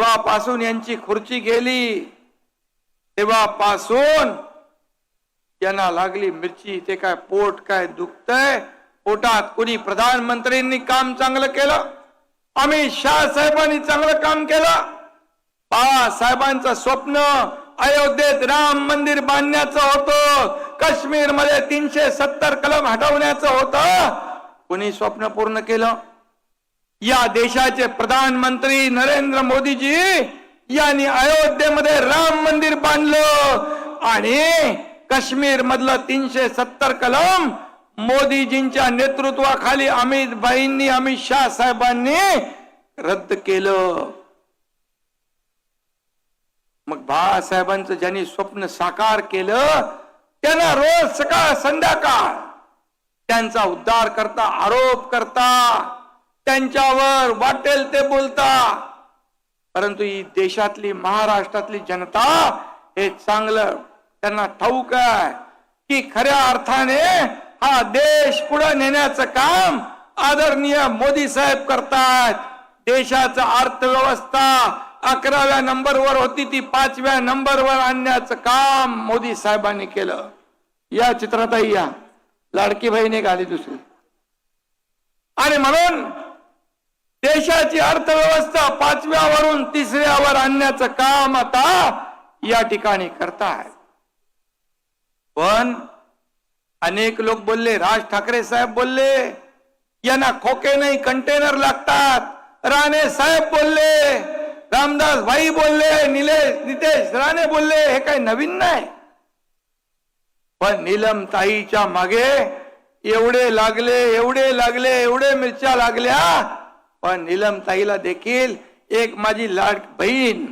जेव्हापासून यांची खुर्ची गेली तेव्हापासून यांना लागली मिरची. ते काय पोट काय दुखतय? पोटात कुणी प्रधानमंत्र्यांनी काम चांगलं केलं? अमित शाह साहेबांनी चांगलं काम केलं? बाळासाहेबांचं स्वप्न अयोध्येत राम मंदिर बांधण्याचं होतं. काश्मीरमध्ये तीनशे सत्तर कलम हटवण्याचं होतं. कुणी स्वप्न पूर्ण केलं? या देशाचे प्रधानमंत्री नरेंद्र मोदीजी यांनी अयोध्येमध्ये राम मंदिर बांधलं आणि काश्मीर मधलं तीनशे सत्तर कलम मोदीजींच्या नेतृत्वाखाली अमित भाईंनी अमित शाह साहेबांनी रद्द केलं. मग बाळासाहेबांचं ज्यांनी स्वप्न साकार केलं त्यांना रोज सकाळ संध्याकाळ त्यांचा उद्धार करता आरोप करता. त्यांच्यावर वाटेल ते बोलता. परंतु ही देशातली महाराष्ट्रातली जनता हे चांगलं त्यांना ठाऊक आहे की खऱ्या अर्थाने हा देश पुढे नेण्याचं काम आदरणीय मोदी साहेब करतात देशाचा अर्थव्यवस्था अकराव्या नंबरवर होती ती पाचव्या नंबरवर आणण्याचं काम मोदी साहेबांनी केलं. या चित्रातही या. लाडकी बहिणी एक दुसरी. आणि म्हणून देशाची अर्थव्यवस्था पाचव्यावरून तिसऱ्यावर आणण्याचं काम आता या ठिकाणी करताय. पण अनेक लोक बोलले राज ठाकरे साहेब बोलले यांना खोके नाही कंटेनर लागतात. राणे साहेब बोलले रामदास भाई बोलले निलेश नितेश राणे बोलले हे काही नवीन नाही. पण नीलम ताईच्या मागे एवढे लागले एवढे लागले एवढे मिरच्या लागल्या पण नीलम ताईला देखील एक माझी लाड बहीण.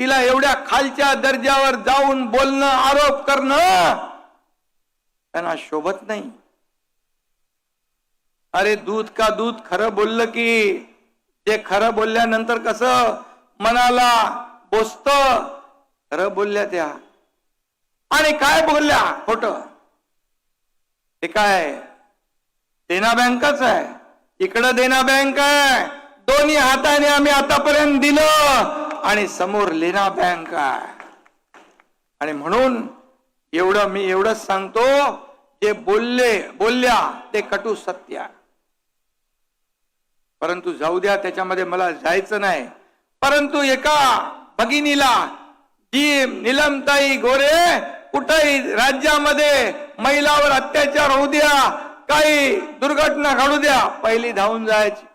तिला एवढ्या खालच्या दर्जावर जाऊन बोलणं आरोप करणं त्यांना शोभत नाही. अरे दूध का दूध खरं बोललं की? ते खरं बोलल्यानंतर कसं मनाला बोसत? खरं बोलल्या त्या. आणि काय बोलल्या खोट? ते काय? देना बँकच आहे. इकडं देना बँक आहे. दोन्ही हाताने आम्ही आतापर्यंत दिलं आणि समोर लेना बँक आहे. आणि म्हणून एवढं मी एवढंच सांगतो जे बोलले बोलल्या ते कटू सत्य. परंतु जाऊ द्या त्याच्यामध्ये मला जायचं नाही. परंतु एका भगिनीला जी निलमताई गोरे कुठेही राज्यामध्ये महिलावर अत्याचार होऊ द्या काही दुर्घटना घडू द्या. पहिली धावून जायची.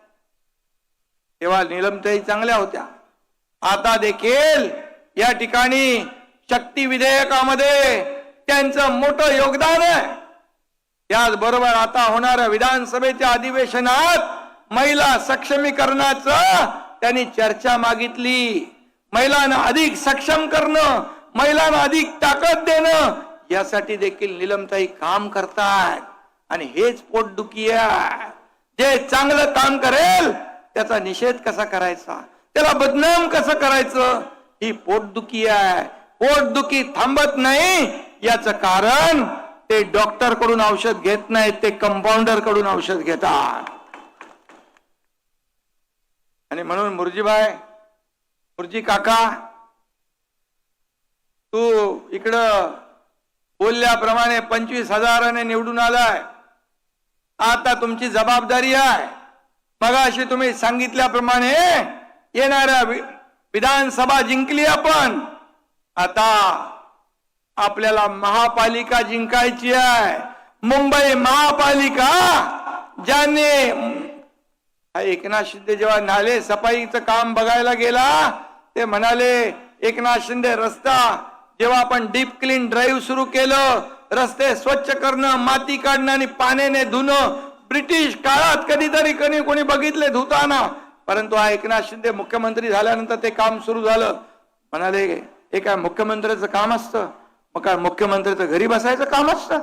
तेव्हा निलमताई चांगल्या होत्या. आता देखील या ठिकाणी शक्ती विधेयकामध्ये त्यांचं मोठं योगदान आहे. त्याचबरोबर आता होणाऱ्या विधानसभेच्या अधिवेशनात महिला सक्षमीकरणाचं त्यांनी चर्चा मागितली. महिलांना अधिक सक्षम करणं महिलांना अधिक ताकद देणं यासाठी देखील निलमताई काम करतात आणि हेच पोटदुखी आहे. जे चांगलं काम करेल त्याचा निषेध कसा करायचा? त्याला बदनाम कसं करायचं? ही पोटदुखी आहे. पोटदुखी थांबत नाही. याचं कारण ते डॉक्टरकडून औषध घेत नाहीत ते कंपाऊंडरकडून औषध घेतात. आणि म्हणून मुरजीबाई मुरजी काका तू इकडं बोलल्याप्रमाणे पंचवीस हजाराने निवडून आलाय. आता तुमची जबाबदारी आहे. मगाशी तुम्ही सांगितल्याप्रमाणे येणाऱ्या विधानसभा जिंकली आपण. आता आपल्याला महापालिका जिंकायची आहे. मुंबई महापालिका ज्याने एकनाथ शिंदे जेव्हा नाले सफाईचं काम बघायला गेला ते म्हणाले एकनाथ शिंदे रस्ता. जेव्हा आपण डीप क्लीन ड्राईव्ह सुरू केलं रस्ते स्वच्छ करणं माती काढणं आणि पाण्याने धुणं. ब्रिटिश काळात कधीतरी कधी कोणी बघितले धुताना. परंतु हा एकनाथ शिंदे मुख्यमंत्री झाल्यानंतर ते काम सुरू झालं. म्हणाले हे काय मुख्यमंत्र्याचं काम असतं? मग काय मुख्यमंत्र्याचं घरी बसायचं काम असतं?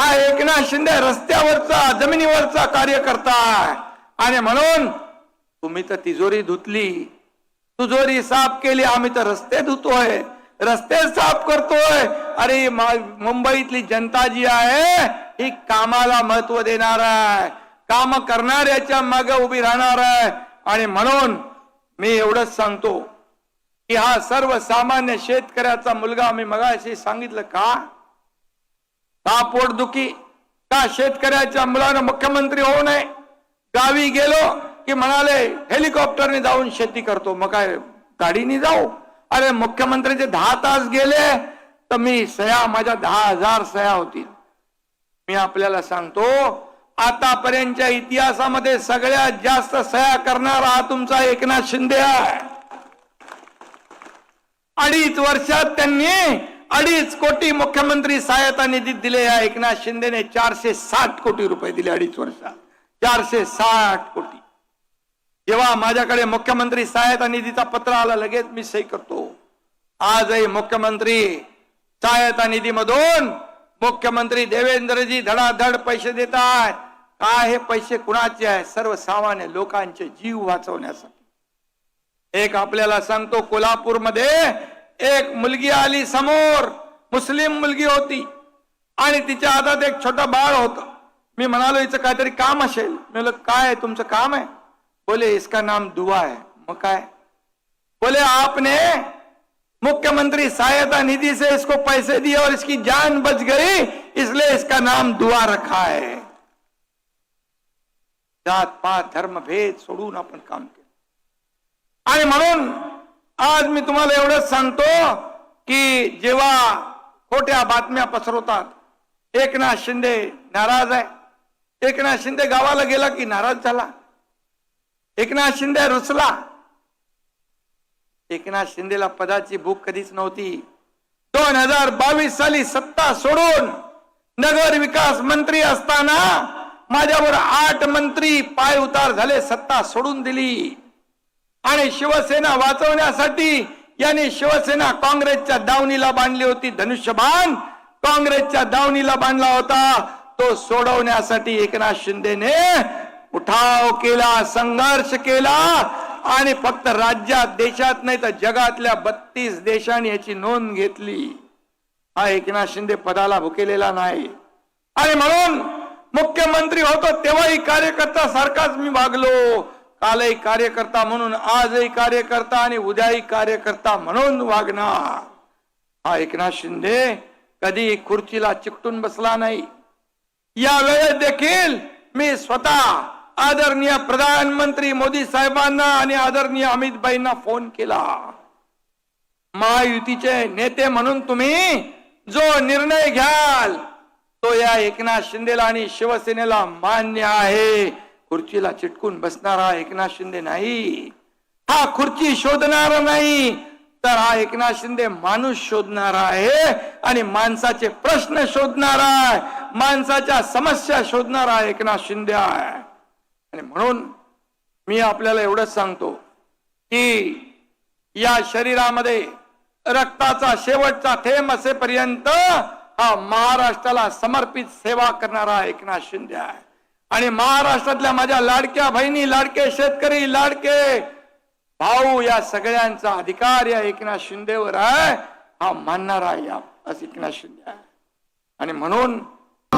हा एकनाथ शिंदे रस्त्यावरचा जमिनीवरचा कार्यकर्ता आहे. आणि म्हणून तुम्ही तर तिजोरी धुतली. तुजोरी साफ केली आम्ही तर रस्ते धुतोय. रस्ते साफ करतोय. अरे मुंबईतली जनता जी आहे ही कामाला महत्त्व देणार आहे. काम करणाऱ्याच्या मागे उभी राहणार आहे. आणि म्हणून मी एवढंच सांगतो की हा सर्वसामान्य शेतकऱ्याचा मुलगा मी मगाशी सांगितलं का? का पोटदुखी? का शेतकऱ्याच्या मुलानं मुख्यमंत्री होऊ नये? गावी गेलो की म्हणाले हेलिकॉप्टरने जाऊन शेती करतो. मग काय गाडीने जाऊ? अरे मुख्यमंत्र्यांचे दहा तास गेले तर मी सह्या माझ्या दहा हजार सह्या होतील. मी आपल्याला सांगतो आतापर्यंतच्या इतिहासामध्ये सगळ्यात जास्त सह्या करणारा हा तुमचा एकनाथ शिंदे आहे. अडीच वर्षात त्यांनी अडीच कोटी मुख्यमंत्री सहायता निधीत दिले या एकनाथ शिंदेने चारशे साठ कोटी रुपये दिले अडीच वर्षात. चारशे साठ कोटी. जेव्हा माझ्याकडे मुख्यमंत्री सहायता निधीचा पत्र आला लगेच मी सही करतो. आजही मुख्यमंत्री सहायता निधीमधून मुख्यमंत्री देवेंद्रजी धडाधड पैसे देत आहे काय हे पैसे कुणाचे आहे सर्वसामान्य लोकांचे जीव वाचवण्यासाठी. एक आपल्याला सांगतो कोल्हापूरमध्ये एक मुलगी आली समोर. मुस्लिम मुलगी होती. आणि तिच्या हातात एक छोटं बाळ होत. मी म्हणालो हिचं काहीतरी काम असेल. मी म्हणलं काय तुमचं काम आहे? बोले इसका नाम दुआ है। मग है बोले आपने मुख्यमंत्री सहायता निधि से इसको पैसे दिए और इसकी जान बच गई इसलिए इसका नाम दुआ रखा है। जात पात धर्म भेद सोडून आपण काम केलं। आणि म्हणून आज मी तुम्हाला एवढंच सांगतो की जेव्हा खोट्या बातम्या पसरवतात एकनाथ शिंदे नाराज आहे. एकनाथ शिंदे गावाला गेला की नाराज झाला? एकनाथ शिंदे रुसला. एकनाथ शिंदेला पदाची भूक कधीच नव्हती. दोन हजार बावीस साली सत्ता सोडून नगर विकास मंत्री असताना माझ्यावर आठ मंत्री पाय उतार झाले सत्ता सोडून दिली. आणि शिवसेना वाचवण्यासाठी यांनी शिवसेना काँग्रेसच्या दावणीला बांधली होती. धनुष्यबाण काँग्रेसच्या दावणीला बांधला होता. तो सोडवण्यासाठी एकनाथ शिंदेने उठाव केला संघर्ष केला आणि फक्त राज्यात देशात नाही तर जगातल्या बत्तीस देशांनी याची नोंद घेतली. हा एकनाथ शिंदे पदाला भुकेलेला नाही. आणि म्हणून मुख्यमंत्री होतो तेव्हाही कार्यकर्ता सारखाच मी वागलो. कालही कार्यकर्ता म्हणून आजही कार्यकर्ता आणि उद्याही कार्यकर्ता म्हणून वागणार. हा एकनाथ शिंदे कधी खुर्चीला चिकटून बसला नाही. या वेळेत देखील मी स्वतः आदरणीय प्रधानमंत्री मोदी साहेबांना आणि आदरणीय अमितबाईंना फोन केला. महायुतीचे नेते म्हणून तुम्ही जो निर्णय घ्याल तो या एकनाथ शिंदेला आणि शिवसेनेला मान्य आहे. खुर्चीला चिटकून बसणारा एकनाथ शिंदे नाही. हा खुर्ची शोधणारा नाही तर हा एकनाथ शिंदे माणूस शोधणारा आहे आणि माणसाचे प्रश्न शोधणारा आहे. माणसाच्या समस्या शोधणारा एकनाथ शिंदे आहे. आणि म्हणून मी आपल्याला एवढंच सांगतो की या शरीरामध्ये रक्ताचा शेवटचा थेंब असेपर्यंत हा महाराष्ट्राला समर्पित सेवा करणारा एकनाथ शिंदे आहे. आणि महाराष्ट्रातल्या माझ्या लाडक्या बहिणी लाडके शेतकरी लाडके भाऊ या सगळ्यांचा अधिकार या एकनाथ शिंदेवर आहे. हा मानणारा या एकनाथ शिंदे आहे. आणि म्हणून